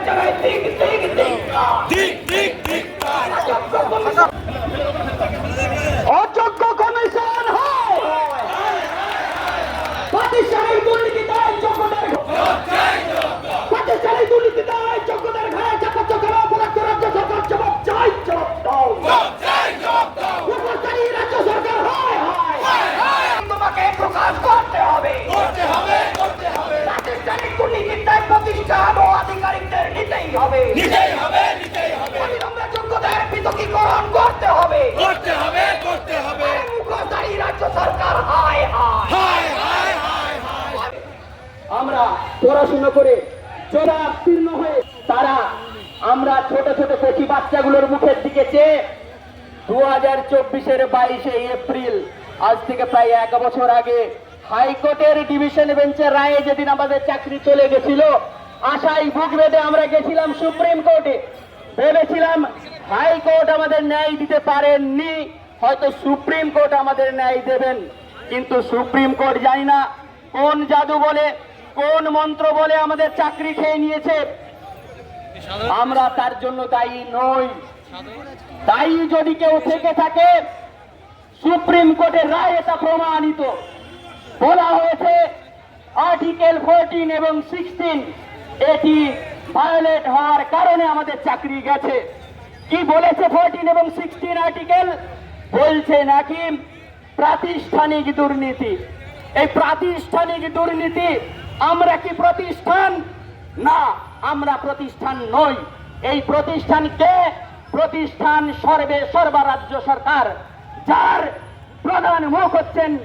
সরকার তোমাকে জানাই ঠিক ঠিক ঠিক ঠিক ঠিক ঠিক অযোগ্য কমিশন হয় প্রতিষ্ঠানের দুর্নীতি দেয় যোগ্যতার প্রতিষ্ঠানের দুর্নীতি দেয় যোগ্যতার ঘাড়ে চাপা চোখের অপরাধ রাজ্য সরকার জবাব চাই জবাব দাও মুখোশধারী রাজ্য সরকার হয় হয় তোমাকে প্রকাশ করতে হবে করতে হবে করতে হবে প্রাতিষ্ঠানিক দুর্নীতির দায় প্রতিষ্ঠান ও আধিকারিকদের নিতেই হবে নিতেই হবে নিতেই হবে অবিলম্বে যোগ্যতার পৃথকীকরণ করতে হবে করতে হবে করতে হবে মুখোশধারী রাজ্য সরকার হায় হায় হায় হায় হায় হায় আমরা পড়াশোনা করে যারা উত্তীর্ণ হয়ে তারা আমরা ছোট ছোট কচি বাচ্চাগুলোর মুখের দিকে চেয়ে দু হাজার চব্বিশের বাইশে এপ্রিল, আজ থেকে প্রায় এক বছর আগে হাইকোর্টের ডিভিশন বেঞ্চের রায়ে যেদিন আমাদের চাকরি চলে গেছিল আশায় বুক বেঁধে আমরা গেছিলাম সুপ্রিম কোর্টে। ভেবেছিলাম হাইকোর্ট আমাদের ন্যায় দিতে পারেননি, হয়তো সুপ্রিম কোর্ট আমাদের ন্যায় দেবেন, কিন্তু সুপ্রিম কোর্ট জানি না কোন জাদু বলে কোন মন্ত্র বলে আমাদের চাকরি খেয়ে নিয়েছে? আমরা তার জন্য দায়ী নই। দায়ী যদি কেউ থেকে থাকে সুপ্রিম কোর্টের রায় এটা প্রমাণিত। বলা হয়েছে আর্টিকেল ফোরটিন এবং সিক্সটিন এটি ভায়োলেট হওয়ার কারণে আমাদের চাকরি গেছে। কি বলেছে ফোরটিন এবং সিক্সটিন আর্টিকেল বলছে নাকি প্রাতিষ্ঠানিক দুর্নীতি। এই প্রাতিষ্ঠানিক দুর্নীতি আমরা কি প্রতিষ্ঠান? না, আমরা প্রতিষ্ঠান নই। এই প্রতিষ্ঠানকে প্রতিষ্ঠান সর্বে সর্বা রাজ্য সরকার, যার প্রধান মুখ হচ্ছেন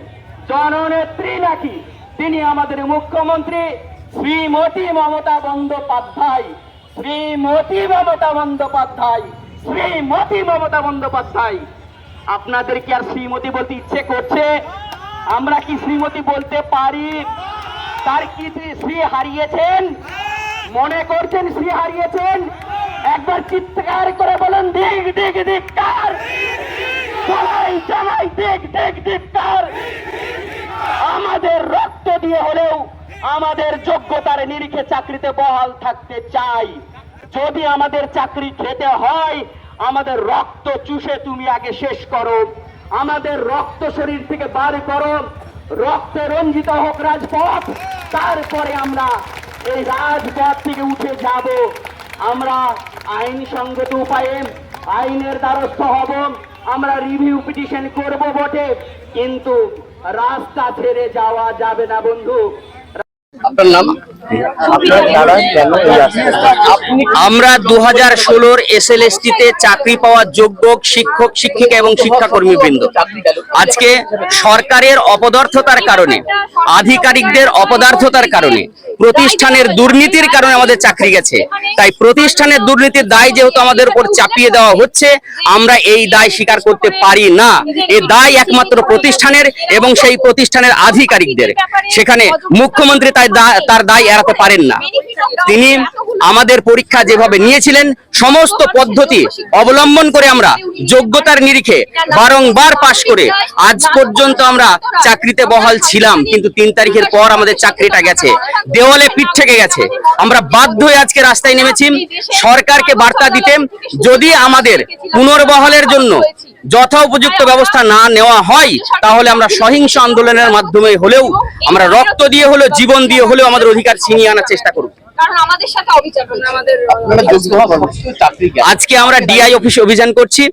জননেত্রী নাকি? তিনি আমাদের মুখ্যমন্ত্রী শ্রীমতী মমতা বন্দ্যোপাধ্যায়। শ্রীমতী মমতা বন্দ্যোপাধ্যায়। শ্রীমতী মমতা বন্দ্যোপাধ্যায়। আপনাদের কি আর শ্রীমতী বলতে ইচ্ছে করছে? আমরা কি শ্রীমতী বলতে পারি? তার কি শ্রী- হারিয়েছেন? মনে করছেন শ্রী হারিয়েছেন? একবার চিৎকার করে বলেন, দিক দিক দিক, কার? সবাই জানাই, দিক দিক দিক আমাদের রক্ত দিয়ে হলেও আমাদের যোগ্যতার নিরিখে চাকরিতে বহাল থাকতে চাই। যদি আমাদের চাকরি খেতে হয়, আমাদের রক্ত চুষে তুমি আগে শেষ করো। আমাদের রক্ত শরীর থেকে বার করো। রক্তে রঞ্জিত হোক রাজপথ, তারপরে আমরা এই রাজপথ থেকে উঠে যাব। আমরা আইন সঙ্গত উপায়ে আইনের দ্বারস্থ হব, আমরা রিভিউ পিটিশন করব বটে, কিন্তু রাস্তা ছেড়ে যাওয়া যাবে না বন্ধু। আপনার নাম? আমরা দু হাজার ষোলোর এস এল তে চাকরি পাওয়ার যোগ্য শিক্ষক, শিক্ষিকা এবং শিক্ষাকর্মী বৃন্দ আজকে সরকারের অপদার্থতার কারণে, আধিকারিকদের অপদার্থতার কারণে, প্রতিষ্ঠানের দুর্নীতির কারণে আমাদের চাকরি গেছে। তাই প্রতিষ্ঠানের দুর্নীতির দায় যেহেতু আমাদের উপর চাপিয়ে দেওয়া হচ্ছে, আমরা এই দায় স্বীকার করতে পারি না। এ দায় একমাত্র প্রতিষ্ঠানের এবং সেই প্রতিষ্ঠানের আধিকারিকদের। সেখানে মুখ্যমন্ত্রী তাই তার দায় এড়াতে পারেন না। তিনি আমাদের পরীক্ষা যেভাবে নিয়েছিলেন, সমস্ত পদ্ধতি অবলম্বন করে আমরা যোগ্যতার নিরিখে বারংবার পাশ করে আজ পর্যন্ত আমরা চাকরিতে বহাল ছিলাম, কিন্তু তিন তারিখের পর আমাদের চাকরিটা গেছে। দেওয়ালে পিঠ থেকে গেছে। আমরা বাধ্য হয়ে আজকে রাস্তায় নেমেছি। সরকারকে বার্তা দিতে, যদি আমাদের পুনর্বহালের জন্য যথা উপযুক্ত ব্যবস্থা না নেওয়া হয় তাহলে আমরা সহিংস আন্দোলনের মাধ্যমে হলেও আমরা রক্ত দিয়ে হলেও জীবন দিয়ে হলেও আমাদের অধিকার ছিনিয়ে আনার চেষ্টা করব। আজকে আমরা ডিআই অফিসে অভিযান করছি।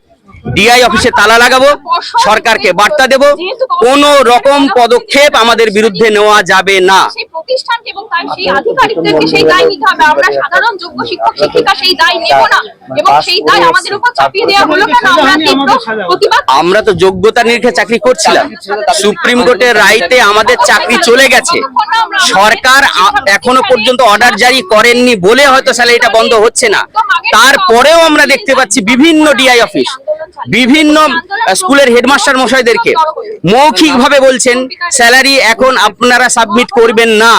ডিআই অফিসে তালা লাগাবো সরকারকে বার্তা দেব। কোন রকম পদক্ষেপ আমাদের বিরুদ্ধে নেওয়া যাবে না। প্রতিষ্ঠানকে এবং তার সেই আধিকারিকদেরকে সেই দায় নিতে হবে। আমরা সাধারণ যোগ্য শিক্ষক শিক্ষিকা সেই দায় নেব না। এবং সেই দায় আমাদের উপর চাপিয়ে দেওয়া হলো কেন? আমরা তীব্র প্রতিবাদ আমরা তো যোগ্যতা নিরীক্ষে চাকরি করছিলাম। সুপ্রিম কোর্টের রাইতে আমাদের চাকরি চলে গেছে। সরকার এখনও পর্যন্ত অর্ডার জারি করেননি বলে হয়তো স্যালারিটা বন্ধ হচ্ছে না। তারপরেও আমরা দেখতে পাচ্ছি বিভিন্ন ডিআই অফিস বিভিন্ন স্কুলের হেডমাস্টার মশাইদেরকে মৌখিকভাবে বলছেন স্যালারি এখন আপনারা সাবমিট করবেন না।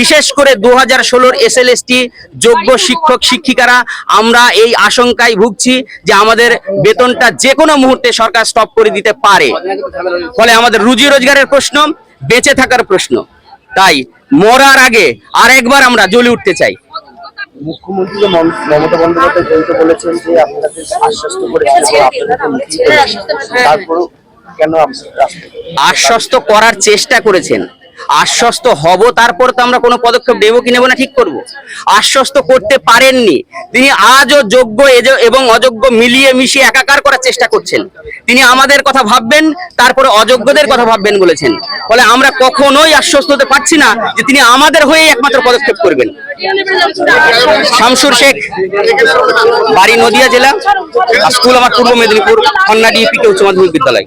বিশেষ করে দু হাজার ষোলোর এস এল যোগ্য শিক্ষক শিক্ষিকারা আমরা এই আশঙ্কায় ভুগছি যে আমাদের বেতনটা যে কোনো মুহূর্তে সরকার স্টপ করে দিতে পারে। ফলে আমাদের রুজি রোজগারের প্রশ্ন বেঁচে থাকার প্রশ্ন। তাই মরার আগে আর একবার আমরা জ্বলে উঠতে চাই। মুখ্যমন্ত্রী যে মমতা বন্দ্যোপাধ্যায় যেহেতু বলেছেন যে আপনাদের আশ্বস্ত করেছেন তারপরেও কেন আশ্বস্ত করার চেষ্টা করেছেন। আশ্বস্ত হব, তারপর তো আমরা কোনো পদক্ষেপ নেব কি নেব না, ঠিক করব। আশ্বস্ত করতে পারেননি। তিনি আজও যোগ্য এবং অযোগ্য মিলিয়ে মিশিয়ে একাকার করার চেষ্টা করছেন। তিনি আমাদের কথা ভাববেন, তারপরে অযোগ্যদের কথা ভাববেন বলেছেন। ফলে আমরা কখনোই আশ্বস্ত হতে পারছি না যে তিনি আমাদের হয়েই একমাত্র পদক্ষেপ করবেন। শামসুর শেখ, বাড়ি নদিয়া জেলা, স্কুল আমার পূর্ব মেদিনীপুর খন্না ডিএপিকে উচ্চ মাধ্যমিক বিদ্যালয়।